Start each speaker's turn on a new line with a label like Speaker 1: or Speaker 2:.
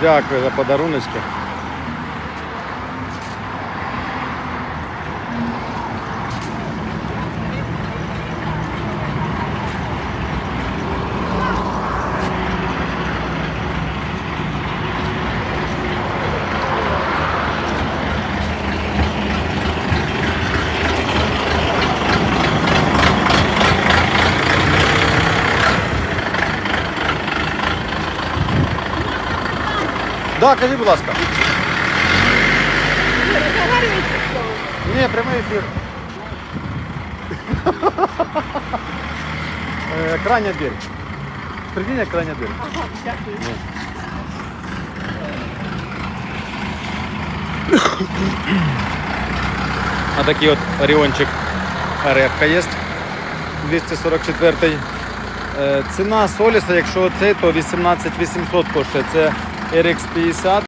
Speaker 1: Дякую за подаруночки. Да, кажіть, будь ласка. Ні, прямий ефір. Е, Крайня дверь. Прикинь, крайня дверь.
Speaker 2: Ага, дякую.
Speaker 1: А такий от Оріончик РФ є. 244. Е, Ціна Соліса, якщо цей, то 18 800 коштує. Це RX 50.